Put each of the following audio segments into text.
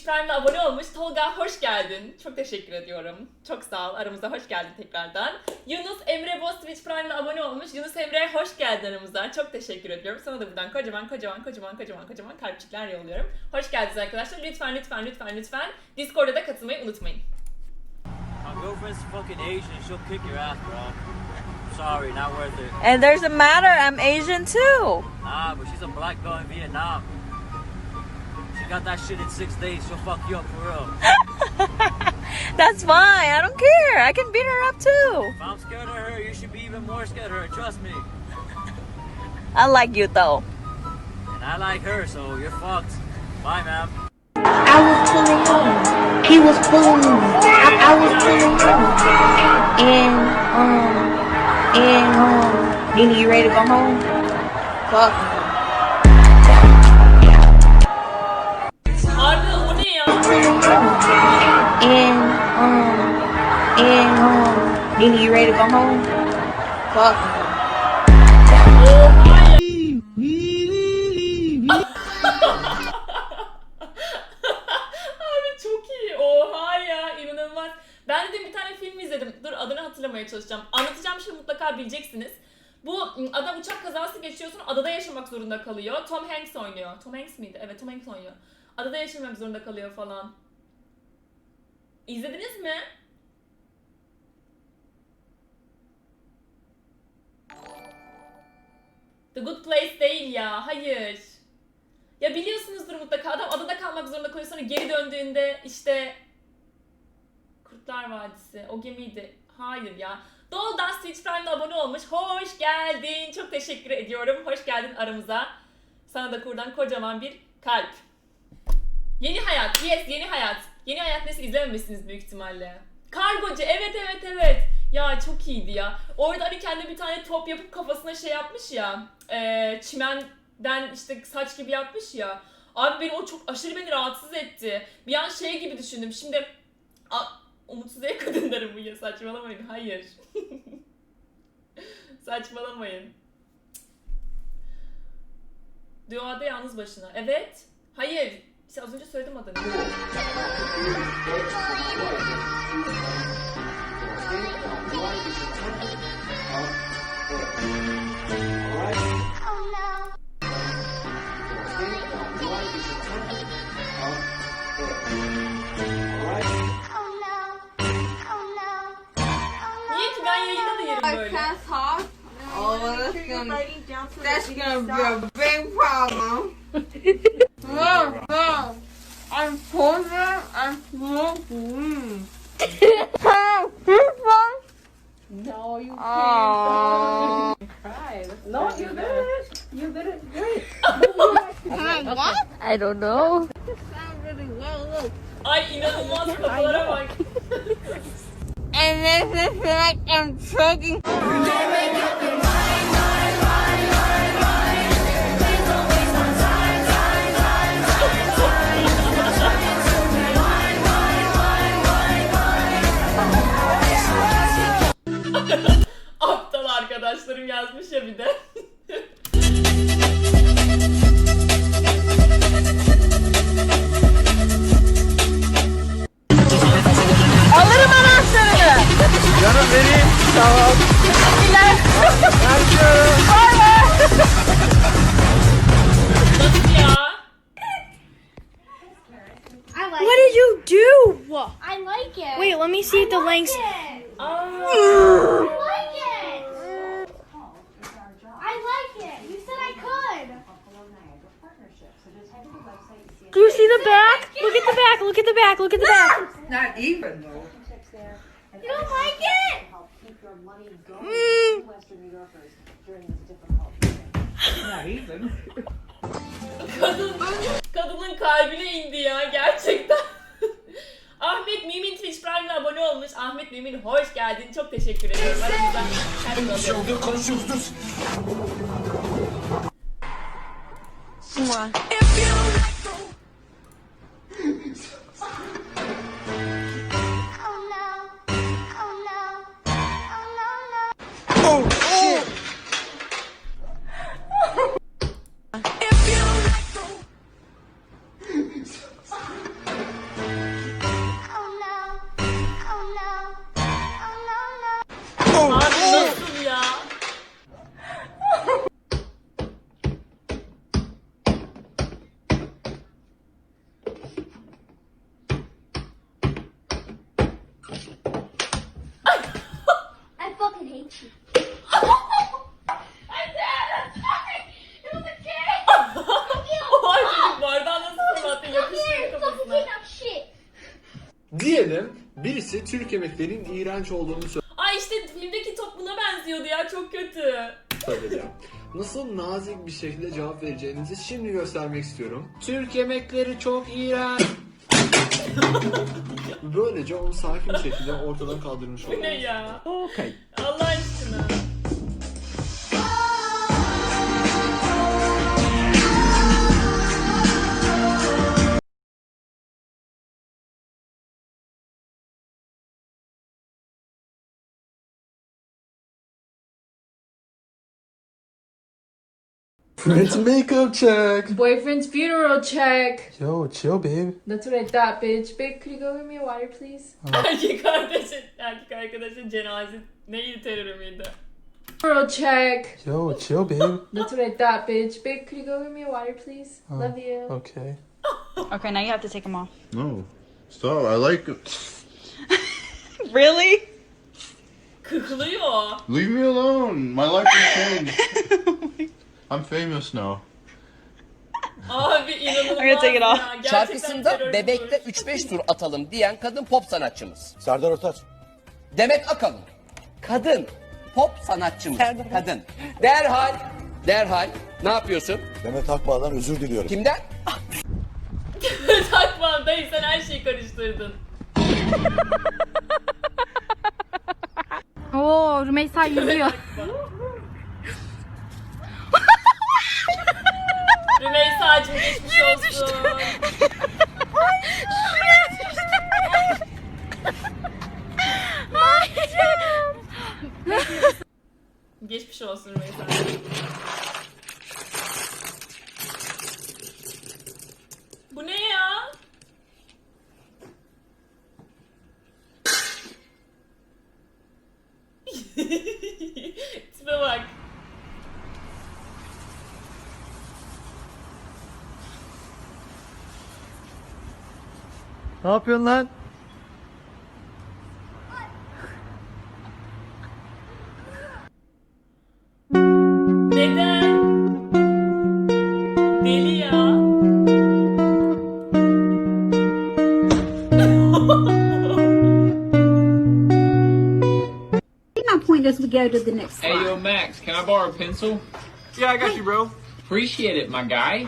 Twitch Prime'la abone olmuş. Tolga hoş geldin. Çok teşekkür ediyorum. Çok sağ ol. Aramıza hoş geldin tekrardan. Yunus Emre Boz Twitch Prime'la abone olmuş. Yunus Emre hoş geldin aramıza. Çok teşekkür ediyorum. Sana da buradan kocaman kocaman kocaman kocaman kocaman kalpçikler yolluyorum. Hoş geldiniz arkadaşlar. Lütfen lütfen lütfen lütfen Discord'a da katılmayı unutmayın. My girlfriend's fucking Asian. She'll kick your ass, bro. Sorry, not worth it. And there's a matter, I'm Asian too. Nah, but she's a black girl in Vietnam. She got that shit in six days. She'll fuck you up for real. That's fine, I don't care. I can beat her up too. If I'm scared of her, you should be even more scared of her. Trust me. I like you though. And I like her, so you're fucked. Bye, ma'am. I was pulling home. He was pulling me. I, I was pulling home. And um and um then you ready to go home? Fuck. And um and um then you ready to go home? Fuck. Abi çok ya inanılmaz. Ben de bir tane çalışacağım. Anlatacağım şimdi mutlaka bileceksiniz. Bu adam uçak kazası geçiyor sonra adada yaşamak zorunda kalıyor. Tom Hanks oynuyor. Tom Hanks miydi? Evet Tom Hanks oynuyor. Adada yaşamak zorunda kalıyor falan. İzlediniz mi? The Good Place değil ya. Hayır. Ya biliyorsunuzdur mutlaka adam adada kalmak zorunda kalıyor sonra geri döndüğünde işte Kurtlar Vadisi o gemiydi. Hayır ya. Doğudan Twitch Prime'da abone olmuş. Hoş geldin. Çok teşekkür ediyorum. Hoş geldin aramıza. Sana da buradan kocaman bir kalp. Yeni hayat. Yes yeni hayat. Yeni hayat nesi izlememişsiniz büyük ihtimalle. Kargocu. Evet evet evet. Ya çok iyiydi ya. Orada hani kendi bir tane top yapıp kafasına şey yapmış ya. eee, çimenden işte saç gibi yapmış ya. Abi beni o çok aşırı beni rahatsız etti. Bir an şey gibi düşündüm. Şimdi a, umutsuz ev kadınları bu ya saçmalamayın. Hayır. saçmalamayın. Doğada yalnız başına. Evet. Hayır. İşte az önce söyledim adını. That's gonna, that's gonna be a big problem. no, no. I'm poor. I'm smoking. No, you can't. No, you did it. You did it great. I don't know. Sound really well. Look. Ay inanılmaz kafalara bak. And this is like I'm choking. Yazmış ya bir de. Alırım anahtarını. Canım vereyim. Tamam. Açıyorum. Nasıl ya? What did you do? I like it. Wait, let me see the links. Aa, I you see the back? Look at the back. Look at the back. Look at the back. Not even though. You don't like it? Not even. kadın, kadının kalbine indi ya gerçekten. Ahmet Mümin Twitch Prime'la abone olmuş. Ahmet Mümin hoş geldin. Çok teşekkür ediyorum. Aramızda kalp alıyorum. Konuşuyoruz dur. camera. Abi you. o ay çocuk bardağı nasıl yapıştırdı kafasına. Shit. Diyelim birisi Türk yemeklerinin iğrenç olduğunu Ay işte filmdeki top buna benziyordu ya çok kötü. söyleyeceğim. Nasıl nazik bir şekilde cevap vereceğinizi şimdi göstermek istiyorum. Türk yemekleri çok iğrenç. Böylece onu sakin bir şekilde ortadan kaldırmış Bu ne oluruz. ya? Okay. Allah aşkına. Friends makeup check. Boyfriend's funeral check. Yo, chill babe. That's what I thought, bitch. Babe, could you go get me a water, please? erkek kardeşin, erkek arkadaşın cenaze neydi terörü? Funeral check. Yo, chill babe. That's what I thought, bitch. Babe, could you go get me a water, please? Oh, Love you. Okay. Okay, now you have to take them off. No. Stop. I like it. Really? Kıklıyor. Leave me alone. My life has changed. Oh I'm famous now. Abi inanılmaz I'm gonna take it off. ya. Gerçekten Şarkısında bebekte bu. 3-5 tur atalım diyen kadın pop sanatçımız. Serdar Ortaç. Demet Akalın. Kadın. Pop sanatçımız. Kadın. Derhal, derhal ne yapıyorsun? Demet Akbağ'dan özür diliyorum. Kimden? Takma dayı sen her şeyi karıştırdın. Oo Rümeysa yüzüyor. first. Ne yapıyorsun lan? Neden? Deli ya. My point is we go to the next Hey, yo, Max, can I borrow a pencil? Yeah, I got you bro. Appreciate it, my guy.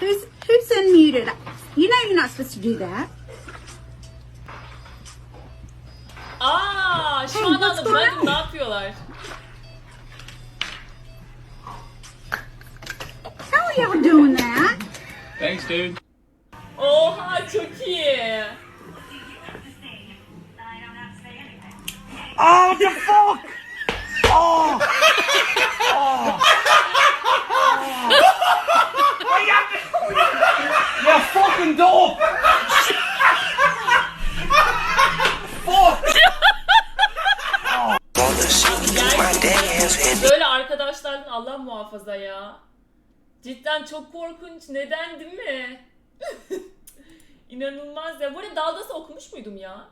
Who's who's unmuted? You know you're not supposed to do that. Aa, şu Hey, an what's anladım. going Ben on? ne yapıyorlar? How are you ever doing that? Thanks, dude. Oha çok iyi. Gerçekten Böyle arkadaşlardan Allah muhafaza ya. Cidden çok korkunç. Neden değil mi? İnanılmaz ya. Bu arada Daldas'ı okumuş muydum ya?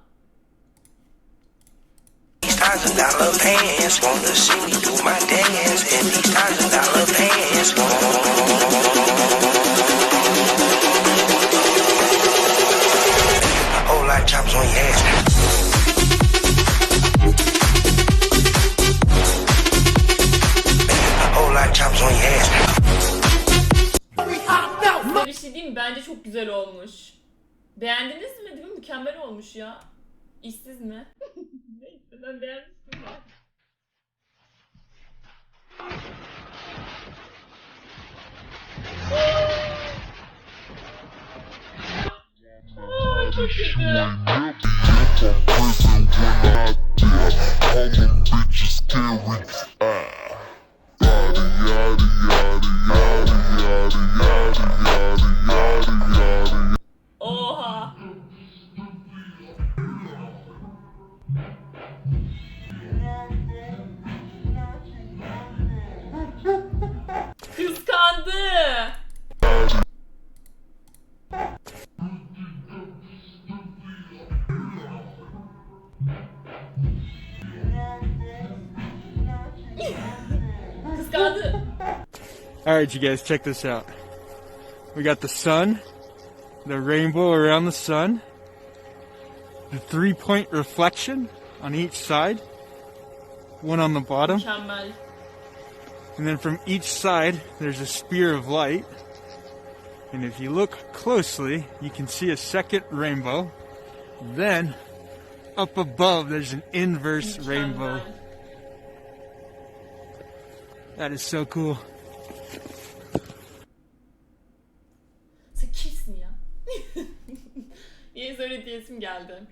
Size bir şey diyeyim? Bence çok güzel olmuş. Beğendiniz mi değil mi? Mükemmel olmuş ya. İşsiz mi? Neyse ben beğenmiştim you ain't. I'm prison when I die. All bitches All right, you guys, check this out. We got the sun, the rainbow around the sun, the three point reflection on each side, one on the bottom, and then from each side, there's a spear of light. And if you look closely, you can see a second rainbow. Then, up above, there's an inverse rainbow. That is so cool. Sen kimsin ya? Niye öyle diyesim geldi.